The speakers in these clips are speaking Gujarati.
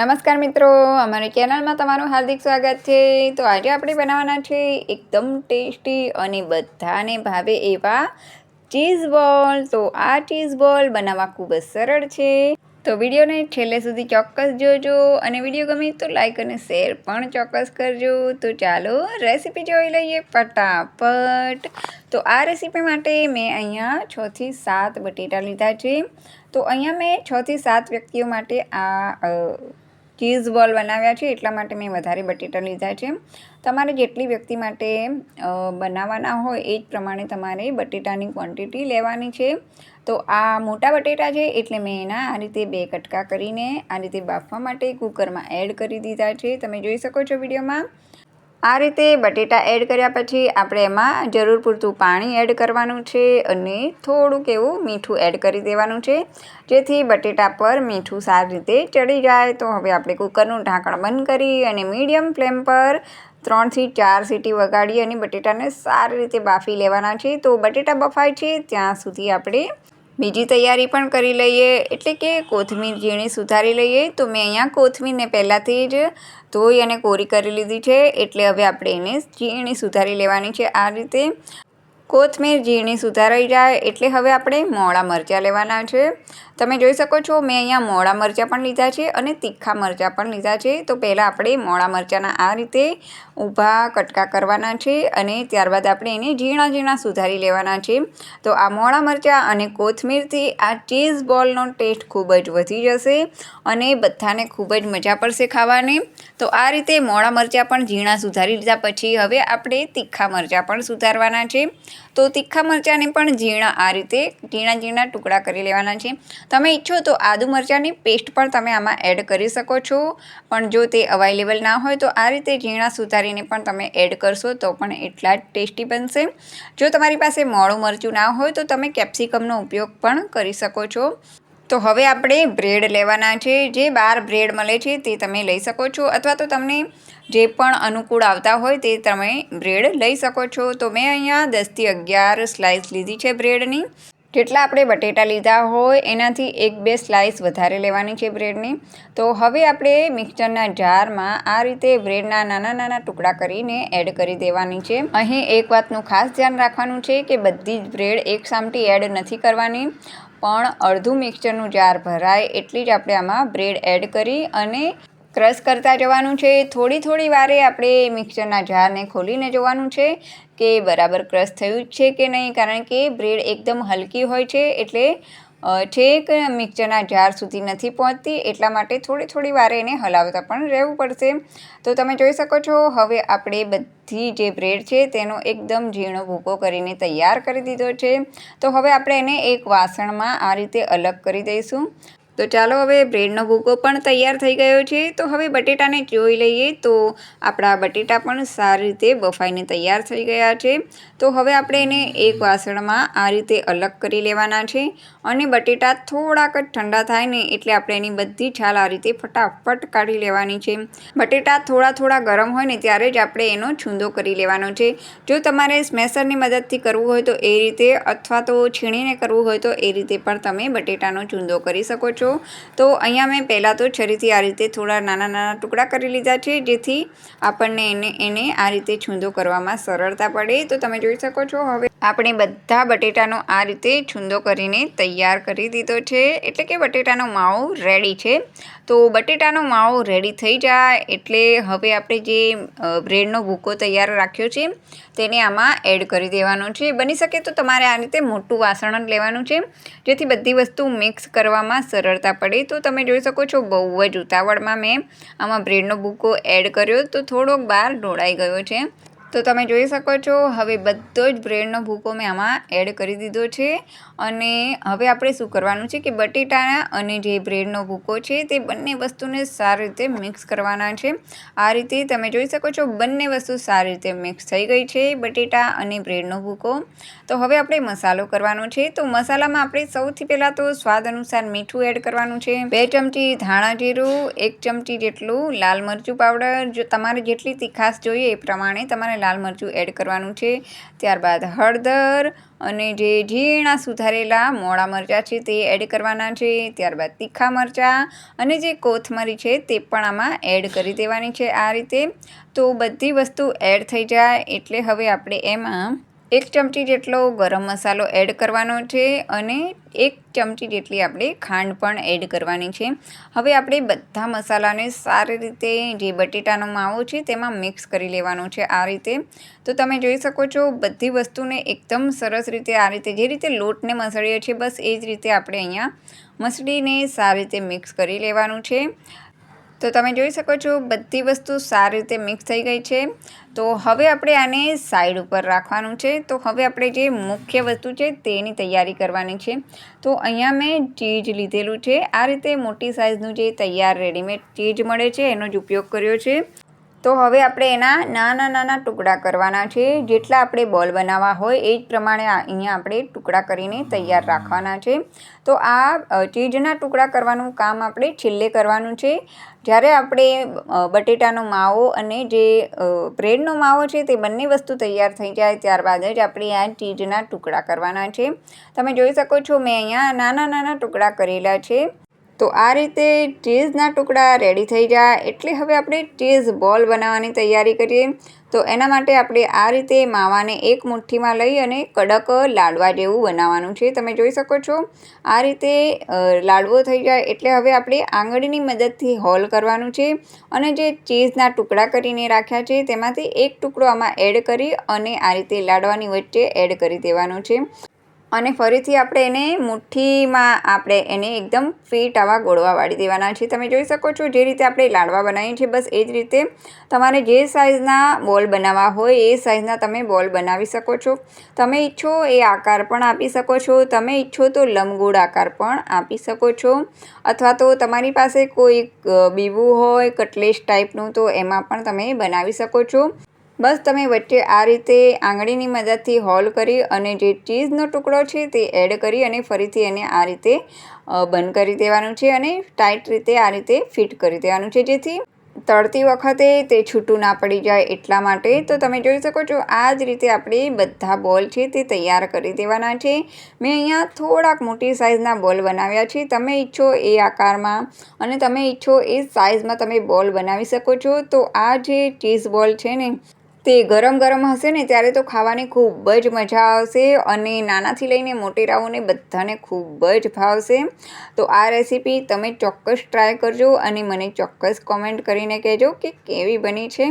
નમસ્કાર મિત્રો, અમારી ચેનલમાં તમારું હાર્દિક સ્વાગત છે. તો આજે આપણે બનાવવાના છે એકદમ ટેસ્ટી અને બધાને ભાવે એવા ચીઝ બોલ. તો આ ચીઝ બોલ બનાવવા ખૂબ જ સરળ છે. તો વિડીયોને છેલ્લે સુધી ચોક્કસ જોજો અને વીડિયો ગમે તો લાઇક અને શેર પણ ચોક્કસ કરજો. તો ચાલો રેસીપી જોઈ લઈએ ફટાફટ. તો આ રેસીપી માટે મેં અહીંયા છથી સાત બટેટા લીધા છે. તો અહીંયા મેં છથી સાત વ્યક્તિઓ માટે આ ચીઝ બોલ બનાવ્યા છે, એટલા માટે મેં વધારે બટેટા લીધા છે. તમારે જેટલી વ્યક્તિ માટે બનાવવાના હોય, એ જ પ્રમાણે તમારે બટેટાની ક્વોન્ટિટી લેવાની છે. તો આ મોટા બટેટા છે, એટલે મેં એના આ રીતે બે કટકા કરીને આ રીતે બાફવા માટે કુકરમાં એડ કરી દીધા છે. તમે જોઈ શકો છો વિડીયોમાં. આ રીતે બટેટા એડ કર્યા પછી આપણે એમાં જરૂર પૂરતું પાણી એડ કરવાનું છે અને થોડુંક એવું મીઠું એડ કરી દેવાનું છે. જેથી બટેટા પર મીઠું સારી રીતે ચડી જાય. તો હવે આપણે કુકરનું ઢાંકણ બંધ કરી અને મીડિયમ ફ્લેમ પર ત્રણથી ચાર સીટી વગાડી અને બટેટાને સારી રીતે બાફી લેવાના છે. તો બટેટા બફાય છે, ત્યાં સુધી આપણે બીજી તૈયારી પણ કરી લઈએ. એટલે કે કોથમીર ઝીણી સુધારી લઈએ. તો મેં અહીંયા કોથમીરને પહેલાંથી જ ધોઈ અને કોરી કરી લીધી છે. એટલે હવે આપણે એને ઝીણી સુધારી લેવાની છે આ રીતે. કોથમીર ઝીણી સુધારાઈ જાય એટલે હવે આપણે મોળા મરચાં લેવાના છે. તમે જોઈ શકો છો, મેં અહીંયા મોળા મરચાં પણ લીધા છે અને તીખા મરચાં પણ લીધા છે. તો પહેલાં આપણે મોળા મરચાંના આ રીતે ઊભા કટકા કરવાના છે અને ત્યારબાદ આપણે એને ઝીણા ઝીણા સુધારી લેવાના છે. તો આ મોળા મરચાં અને કોથમીરથી આ ચીઝ બોલનો ટેસ્ટ ખૂબ જ વધી જશે અને બધાને ખૂબ જ મજા પડશે ખાવાની. તો આ રીતે મોળા મરચાં પણ ઝીણા સુધારી લીધા પછી હવે આપણે તીખા મરચાં પણ સુધારવાના છે. તો તીખા મરચાંને પણ ઝીણા આ રીતે ઝીણા ઝીણા ટુકડા કરી લેવાના છે. તમે ઈચ્છો તો આદુ મરચાંની પેસ્ટ પણ તમે આમાં એડ કરી શકો છો. પણ જો તે અવાઇલેબલ ના હોય તો આ રીતે ઝીણા સુધારીને પણ તમે એડ કરશો તો પણ એટલા જ ટેસ્ટી બનશે. જો તમારી પાસે મોળું મરચું ના હોય તો તમે કેપ્સિકમનો ઉપયોગ પણ કરી શકો છો. તો હવે આપણે બ્રેડ લેવાના છે. જે બાર બ્રેડ મળે છે તે તમે લઈ શકો છો અથવા તો તમને જે પણ અનુકૂળ આવતા હોય તે તમે બ્રેડ લઈ શકો છો. તો મેં અહીંયા દસથી અગિયાર સ્લાઇસ લીધી છે બ્રેડની. જેટલા આપણે બટેટા લીધા હોય એનાથી એક બે સ્લાઇસ વધારે લેવાની છે બ્રેડની. તો હવે આપણે મિક્સરના જારમાં આ રીતે બ્રેડના નાના નાના ટુકડા કરીને એડ કરી દેવાની છે. અહીં એક વાતનું ખાસ ધ્યાન રાખવાનું છે કે બધી જ બ્રેડ એક સામટી એડ નથી કરવાની. પણ અડધું મિક્સચરનું જાર ભરાય એટલી જ આપણે આમાં બ્રેડ એડ કરી અને ક્રશ કરતા જવાનું છે. થોડી થોડી વારે આપણે મિક્સરના જારને ખોલીને જોવાનું છે કે બરાબર ક્રશ થયું છે કે નહીં? કારણ કે બ્રેડ એકદમ હલકી હોય છે એટલે છેક મિક્સરના જાર સુધી નથી પહોંચતી, એટલા માટે થોડી થોડી વારે એને હલાવતા પણ રહેવું પડશે. તો તમે જોઈ શકો છો, હવે આપણે બધી જે બ્રેડ છે તેનો એકદમ ઝીણો ભૂકો કરીને તૈયાર કરી દીધો છે. તો હવે આપણે એને એક વાસણમાં આ રીતે અલગ કરી દઈશું. તો ચાલો હવે બ્રેડનો ભૂકો પણ તૈયાર થઈ ગયો છે. તો હવે બટેટાને જોઈ લઈએ. તો આપણા બટેટા પણ સારી રીતે બફાઈને તૈયાર થઈ ગયા છે. તો હવે આપણે એને એક વાસણમાં આ રીતે અલગ કરી લેવાના છે. અને બટેટા થોડાક જ ઠંડા થાય ને એટલે આપણે એની બધી છાલ આ રીતે ફટાફટ કાઢી લેવાની છે. બટેટા થોડા થોડા ગરમ હોય ને ત્યારે જ આપણે એનો છૂંદો કરી લેવાનો છે. જો તમારે સ્મેસરની મદદથી કરવું હોય તો એ રીતે અથવા તો છીણીને કરવું હોય તો એ રીતે પણ તમે બટેટાનો છૂંદો કરી શકો છો. તો અહીંયા મેં પહેલાં તો છરીથી આ રીતે થોડા નાના નાના ટુકડા કરી લીધા છે, જેથી આપણને એને એને આ રીતે છૂંદો કરવામાં સરળતા પડે. તો તમે જોઈ શકો છો, હવે આપણે બધા બટેટાનો આ રીતે છૂંદો કરીને તૈયાર કરી દીધો છે. એટલે કે બટેટાનો માવો રેડી છે. તો બટેટાનો માવો રેડી થઈ જાય એટલે હવે આપણે જે બ્રેડનો ભૂકો તૈયાર રાખ્યો છે, તેને આમાં એડ કરી દેવાનો છે. બની શકે તો તમારે આ રીતે મોટું વાસણ જ લેવાનું છે. જેથી બધી વસ્તુ મિક્સ કરવામાં સરળતા પડે. તો તમે જોઈ શકો છો બહુ જ ઉતાવળમાં મેં આમાં બ્રેડનો ભૂકો એડ કર્યો. તો થોડોક બહાર ઢોળાઈ ગયો છે. તો તમે જોઈ શકો છો, હવે બધો જ બ્રેડનો ભૂકો મેં આમાં એડ કરી દીધો છે. અને હવે આપણે શું કરવાનું છે કે બટેટા અને જે બ્રેડનો ભૂકો છે તે બંને વસ્તુને સારી રીતે મિક્સ કરવાના છે. આ રીતે તમે જોઈ શકો છો બંને વસ્તુ સારી રીતે મિક્સ થઈ ગઈ છે, બટેટા અને બ્રેડનો ભૂકો. તો હવે આપણે મસાલો કરવાનો છે. તો મસાલામાં આપણે સૌથી પહેલાં તો સ્વાદ અનુસાર મીઠું એડ કરવાનું છે. બે ચમચી ધાણા જીરું, એક ચમચી જેટલું લાલ મરચું પાવડર જો તમારે જેટલી તીખાશ જોઈએ એ પ્રમાણે તમારે લાલ મરચું એડ કરવાનું છે. ત્યારબાદ હળદર અને જે ઝીણા સુધારેલા મોળા મરચાં છે તે એડ કરવાના છે. ત્યારબાદ તીખા મરચાં અને જે કોથમરી છે તે પણ આમાં એડ કરી દેવાની છે આ રીતે. તો બધી વસ્તુ એડ થઈ જાય એટલે હવે આપણે એમાં એક ચમચી જેટલો ગરમ મસાલો એડ કરવાનો છે અને એક ચમચી જેટલી આપણે ખાંડ પણ એડ કરવાની છે. હવે આપણે બધા મસાલાને સારી રીતે જે બટેટાનો માવો છે તેમાં મિક્સ કરી લેવાનો છે આ રીતે. તો તમે જોઈ શકો છો બધી વસ્તુને એકદમ સરસ રીતે આ રીતે જે રીતે લોટને મસળીએ છીએ બસ એ જ રીતે આપણે અહીંયા મસળીને સારી રીતે મિક્સ કરી લેવાનું છે. તો તમે જોઈ શકો છો, બધી વસ્તુ સારી રીતે મિક્સ થઈ ગઈ છે. તો હવે આપણે આને સાઈડ ઉપર રાખવાનું છે. તો હવે આપણે જે મુખ્ય વસ્તુ છે તેની તૈયારી કરવાની છે. તો અહીંયા મેં ચીજ લીધેલું છે. આ રીતે મોટી સાઇઝનું જે તૈયાર રેડીમેડ ચીજ મળે છે, એનો જ ઉપયોગ કર્યો છે. તો હવે આપણે એના નાના નાના ટુકડા કરવાના છે. જેટલા આપણે બોલ બનાવવા હોય એ જ પ્રમાણે અહીંયા આપણે ટુકડા કરીને તૈયાર રાખવાના છે. તો આ ચીજના ટુકડા કરવાનું કામ આપણે છેલ્લે કરવાનું છે. જ્યારે આપણે બટેટાનો માવો અને જે બ્રેડનો માવો છે તે બંને વસ્તુ તૈયાર થઈ જાય ત્યારબાદ જ આપણે આ ચીજના ટુકડા કરવાના છે. તમે જોઈ શકો છો મેં અહીંયા નાના નાના ટુકડા કરેલા છે. તો આ રીતે ચીઝના ટુકડા રેડી થઈ જાય એટલે હવે આપણે ચીઝ બોલ બનાવવાની તૈયારી કરીએ. તો એના માટે આપણે આ રીતે માવાને એક મુઠ્ઠીમાં લઈ અને કડક લાડવા જેવું બનાવવાનું છે. તમે જોઈ શકો છો, આ રીતે લાડવો થઈ જાય. એટલે હવે આપણે આંગળીની મદદથી હોલ કરવાનું છે અને જે ચીઝના ટુકડા કરીને રાખ્યા છે, તેમાંથી એક ટુકડો આમાં એડ કરી અને આ રીતે લાડવાની વચ્ચે એડ કરી દેવાનો છે. અને ફરીથી આપણે એને મુઠ્ઠીમાં આપણે એને એકદમ ફીટ આવા ગોળવા વાળી દેવાના છે તમે જોઈ શકો છો જે રીતે આપણે લાડવા બનાવીએ છીએ, બસ એ જ રીતે તમારે જે સાઇઝના બોલ બનાવવા હોય એ સાઇઝના તમે બોલ બનાવી શકો છો. તમે ઈચ્છો એ આકાર પણ આપી શકો છો. તમે ઈચ્છો તો લંબગોળ આકાર પણ આપી શકો છો. અથવા તો તમારી પાસે કોઈ બીવું હોય કટલેસ ટાઈપનું તો એમાં પણ તમે બનાવી શકો છો. બસ તમે વચ્ચે આ રીતે આંગળીની મદદથી હોલ કરી અને જે ચીઝનો ટુકડો છે તે એડ કરી અને ફરીથી એને આ રીતે બંધ કરી દેવાનું છે અને ટાઈટ રીતે આ રીતે ફિટ કરી દેવાનું છે. જેથી તળતી વખતે તે છૂટું ના પડી જાય એટલા માટે. તો તમે જોઈ શકો છો, આ જ રીતે આપણે બધા બોલ છે તે તૈયાર કરી દેવાના છે. મેં અહીંયા થોડાક મોટી સાઇઝના બોલ બનાવ્યા છે. તમે ઈચ્છો એ આકારમાં અને તમે ઈચ્છો એ સાઇઝમાં તમે બોલ બનાવી શકો છો. તો આ જે ચીઝ બોલ છે ને તે ગરમ ગરમ હશે ને ત્યારે તો ખાવાની ખૂબ જ મજા આવશે અને નાનાથી લઈને મોટેરાઓને બધાને ખૂબ જ ભાવશે તો આ રેસીપી તમે ચોક્કસ ટ્રાય કરજો અને મને ચોક્કસ કોમેન્ટ કરીને કહેજો કે કેવી બની છે.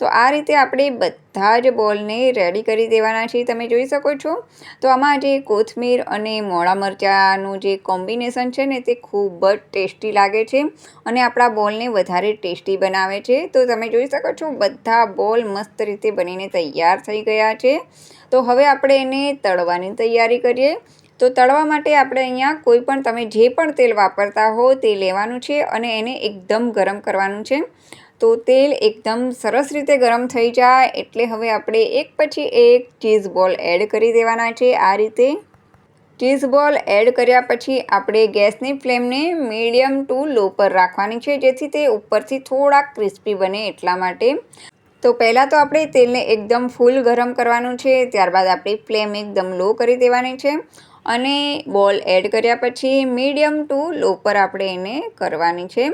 તો આ રીતે આપણે બધા જ બોલને રેડી કરી દેવાના છે તમે જોઈ શકો છો. તો આમાં જે કોથમીર અને મોળા મરચાંનું જે કોમ્બિનેશન છે ને તે ખૂબ જ ટેસ્ટી લાગે છે અને આપણા બોલને વધારે ટેસ્ટી બનાવે છે. તો તમે જોઈ શકો છો, બધા બોલ મસ્ત રીતે બનીને તૈયાર થઈ ગયા છે. તો હવે આપણે એને તળવાની તૈયારી કરીએ. તો તળવા માટે આપણે અહીંયા કોઈ પણ તમે જે પણ તેલ વાપરતા હો તે લેવાનું છે અને એને એકદમ ગરમ કરવાનું છે. તો તેલ એકદમ સરસ રીતે ગરમ થઈ જાય એટલે હવે આપણે એક પછી એક ચીઝ બોલ એડ કરી દેવાના છે આ રીતે. ચીઝ બોલ એડ કર્યા પછી આપણે ગેસની ફ્લેમને મીડિયમ ટુ લો પર રાખવાની છે જેથી તે ઉપરથી થોડાક ક્રિસ્પી બને એટલા માટે. તો પહેલાં તો આપણે તેલને એકદમ ફૂલ ગરમ કરવાનું છે, ત્યારબાદ આપણે ફ્લેમ એકદમ લો કરી દેવાની છે. અને બોલ એડ કર્યા પછી મીડિયમ ટુ લો પર આપણે એને કરવાની છે.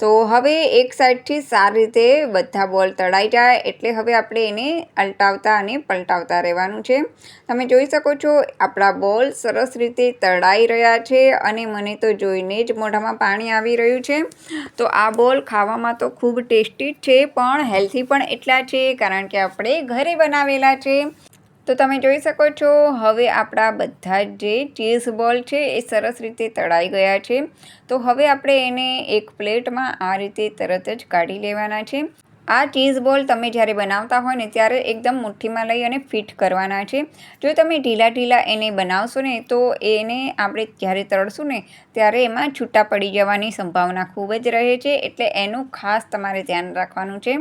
તો હવે એક સાઈડથી સારી રીતે બધા બોલ તળાઈ જાય એટલે હવે આપણે એને અલટાવતા અને પલટાવતા રહેવાનું છે. તમે જોઈ શકો છો આપણા બોલ સરસ રીતે તળાઈ રહ્યા છે અને મને તો જોઈને જ મોઢામાં પાણી આવી રહ્યું છે. તો આ બોલ ખાવામાં તો ખૂબ ટેસ્ટી જ છે, પણ હેલ્થી પણ એટલા છે કારણ કે આપણે ઘરે બનાવેલા છે. તો તમે જોઈ શકો છો, હવે આપણા બધા જે ચીઝ બોલ છે એ સરસ રીતે તળાઈ ગયા છે. તો હવે આપણે એને એક પ્લેટમાં આ રીતે તરત જ કાઢી લેવાના છે. આ ચીઝ બોલ તમે જ્યારે બનાવતા હોય ને ત્યારે એકદમ મુઠ્ઠીમાં લઈ અને ફિટ કરવાના છે. જો તમે ઢીલા ઢીલા એને બનાવશો ને તો એને આપણે જ્યારે તળશું ને ત્યારે એમાં છૂટા પડી જવાની સંભાવના ખૂબ જ રહે છે, એટલે એનું ખાસ તમારે ધ્યાન રાખવાનું છે.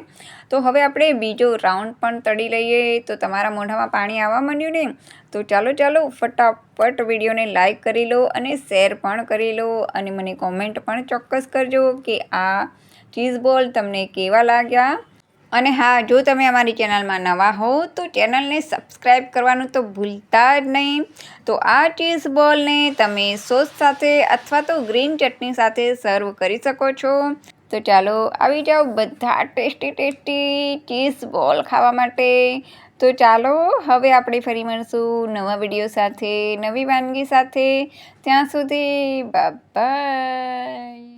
તો હવે આપણે બીજો રાઉન્ડ પણ તળી લઈએ. તો તમારા મોઢામાં પાણી આવવા માંડ્યું ને? તો ચાલો ચાલો ફટાફટ વિડીયોને લાઇક કરી લો અને શેર પણ કરી લો અને મને કોમેન્ટ પણ ચોક્કસ કરજો કે આ ચીઝ બોલ, તમને કેવા લાગ્યા? અને હા, જો તમે અમારી ચેનલમાં નવા હો, તો ચેનલને સબસ્ક્રાઈબ કરવાનું તો ભૂલતા જ નહીં. તો આ ચીઝ બોલને તમે સોસ સાથે અથવા તો ગ્રીન ચટણી સાથે સર્વ કરી શકો છો. તો ચાલો, આવી જાઓ બધા ટેસ્ટી ટેસ્ટી ચીઝ બોલ ખાવા માટે. તો ચાલો, હવે આપણે ફરી મળશું નવા વીડિયો સાથે, નવી વાનગી સાથે. ત્યાં સુધી બાય